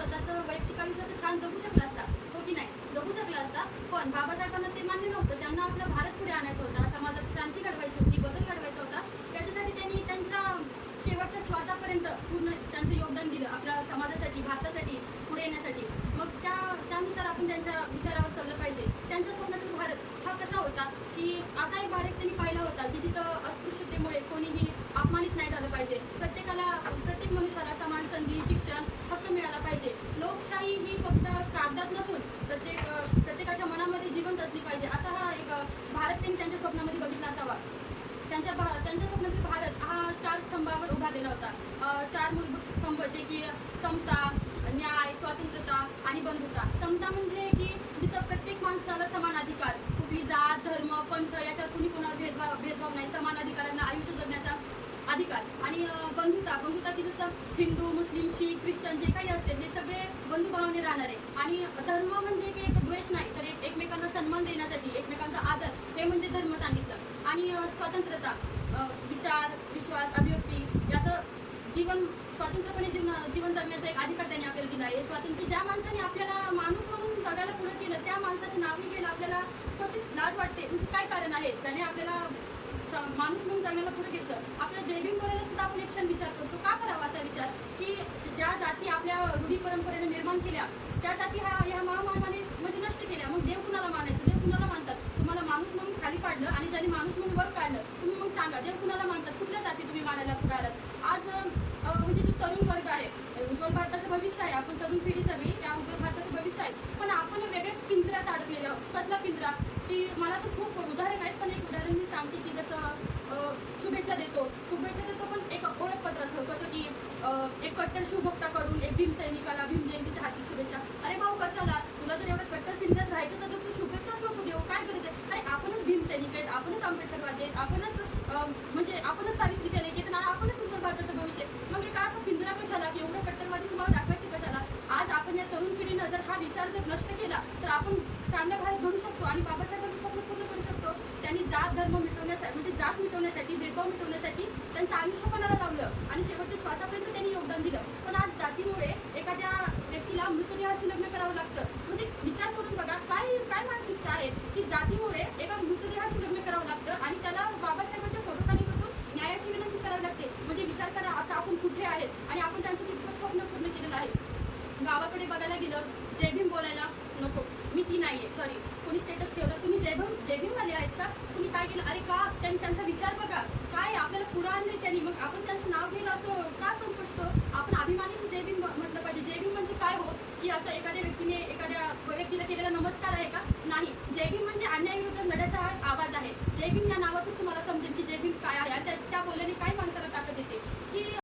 स्वतःचं वैयक्तिक आयुष्याचं छान जगू शकला असता हो की नाही? जगू शकला असता पण बाबासाहेबांना ते मान्य नव्हतं. त्यांना आपलं भारत पुढे आणायचा होता. समाजात क्रांती घडवायची होती बदल घडवायचा होता. त्याच्यासाठी त्यांनी त्यांच्या शेवटच्या श्वासापर्यंत पूर्ण त्यांचं योगदान दिलं आपल्या समाजासाठी भारतासाठी पुढे येण्यासाठी. मग त्या त्यानुसार आपण त्यांच्या विचारावर चाललं पाहिजे. त्यांच्या स्वप्नातील भारत हा कसा होता की असा एक भारत त्यांनी पाहिला होता की जिथं अस्पृश्यतेमुळे कोणीही अपमानित नाही झालं पाहिजे. प्रत्येकाला प्रत्येक मनुष्याला समान संधी शिक्षण हक्क मिळाला पाहिजे लोकशाही ही फक्त कागदात नसून प्रत्येक प्रत्येकाच्या मनामध्ये जिवंत असली पाहिजे असा हा एक भारत त्यांनी त्यांच्या स्वप्नामध्ये बघितला असावा त्यांच्या स्वप्नातील भारत हा चार स्तंभावर उभारलेला होता. चार मूलभूत स्तंभ जे की समता न्याय स्वातंत्र्यता आणि बंधुता. समता म्हणजे की जिथं प्रत्येक माणसाला समान अधिकार. कुठली जात धर्म पंथ याच्यात कुणी कोणावर भेदभाव भेदभाव नाही. समान अधिकारांना आयुष्य जगण्याचा अधिकार. आणि बंधुता बंधुता की जसं हिंदू मुस्लिम शीख ख्रिश्चन जे काही असतील हे सगळे बंधुभावाने राहणार. आहे आणि धर्म म्हणजे की एक द्वेष नाही तर एक एकमेकांना सन्मान देण्यासाठी एकमेकांचा आदर हे म्हणजे धर्म सांगितलं. आणि स्वतंत्रता विचार विश्वास अभिव्यक्ती याचं जीवन स्वातंत्र्यपणे जीवन जीवन जगण्याचा एक अधिकार त्यांनी आपल्याला दिला आहे. स्वातंत्र्य ज्या माणसाने आपल्याला माणूस म्हणून जगायला पुढे केलं त्या माणसाचं नाव घ्यायला आपल्याला क्वचित लाज वाटते. म्हणजे काय कारण आहे? ज्याने आपल्याला माणूस म्हणून जगायला पुढे घेतलं. आपल्या जयभीम बोलायला सुद्धा आपण एक क्षण विचार करतो. का करावा असा विचार? की ज्या जाती आपल्या रूढी परंपरेने निर्माण केल्या त्या जाती ह्या ह्या महामानवाने म्हणजे नष्ट केल्या. मग देव कुणाला मानायचं? देव कुणाला मानतात? तुम्हाला माणूस म्हणून खाली पाडलं आणि ज्याने माणूस म्हणून वर काढलं तुम्ही मग सांगा देव कुणाला मानतात कुठल्या जाती तुम्ही मानायला पुढे आज म्हणजे जो तरुण वर्ग आहे उज्ज्वल भारताचं भविष्य आहे आपण तरुण पिढी सगळी त्या उज्ज्वल भारताचं भविष्य आहे. पण आपण वेगळ्याच पिंजऱ्यात अडकलेले आहोत. कसला पिंजरा? की मला तर खूप उदाहरण आहेत पण एक उदाहरण मी सांगते की जसं शुभेच्छा देतो. शुभेच्छा देतो पण एक ओळखपत्र असतं. कसं की एक कट्टर शिवभक्ताकडून एक भीमसैनिकाला भीम जयंतीच्या हाती शुभेच्छा. अरे भाऊ कशाला? तुला जर एवढं कट्टर पिंजऱ्यात राहायचं असेल तू शुभेच्छाच नको देऊ. काय करायचं आहे अरे आपणच भीमसैनिक आहेत आपणच आंबेडकरवादी आहेत आपणच म्हणजे आपणच सावित्रीच्या लेखी आहेत आणि आपणच उज्ज्वल भारताचं भविष्य आहे. मग हे का असं पिंजरा कशाला की एवढं कट्टरवादी तुम्हाला दाखवायचं कशाला आज आपण या तरुण पिढीनं जर विचार जर नष्ट केला तर आपण चांगल्या भारत घडू शकतो आणि बाबासाहेबांचं स्वप्न पूर्ण करू शकतो. त्यांनी जात धर्म मिटवण्यासाठी म्हणजे जात मिटवण्यासाठी भेदभाव मिटवण्यासाठी त्यांचं आयुष्य पणाला लावलं आणि शेवटच्या श्वासापर्यंत त्यांनी योगदान दिलं. पण आज जातीमुळे एखाद्या व्यक्तीला मृतदेहाशी लग्न करावं लागतं. म्हणजे विचार करून बघा काय काय मानसिकता आहे की जातीमुळे एका मृतदेहाशी लग्न करावं लागतं आणि त्याला बाबासाहेबांच्या फोटोखाली बसून न्यायाची विनंती करावी लागते. म्हणजे विचार करा आता आपण कुठे आहे आणि आपण त्यांचं कितपत स्वप्न पूर्ण केलेलं आहे गावाकडे बघायला गेलं जय भीम बोलायला नको. मी ती नाही आहे सॉरी कोणी स्टेटस ठेवलं? तुम्ही जय भीम जय भीमवाले आहेत का? तुम्ही काय केलं? अरे का? त्यांनी त्यांचा विचार बघा. काय आपल्याला पुढं आणले त्यांनी? मग आपण त्यांचं नाव घेणं असं का संकोचतो? आपण अभिमानी जय भीम म्हटलं पाहिजे. जय भीम म्हणजे काय हो? की असं एखाद्या व्यक्तीने एखाद्या व्यक्तीला केलेला नमस्कार आहे का? नाही. जय भीम म्हणजे अन्यायाविरुद्ध लढ्याचा आवाज आहे. जय भीम या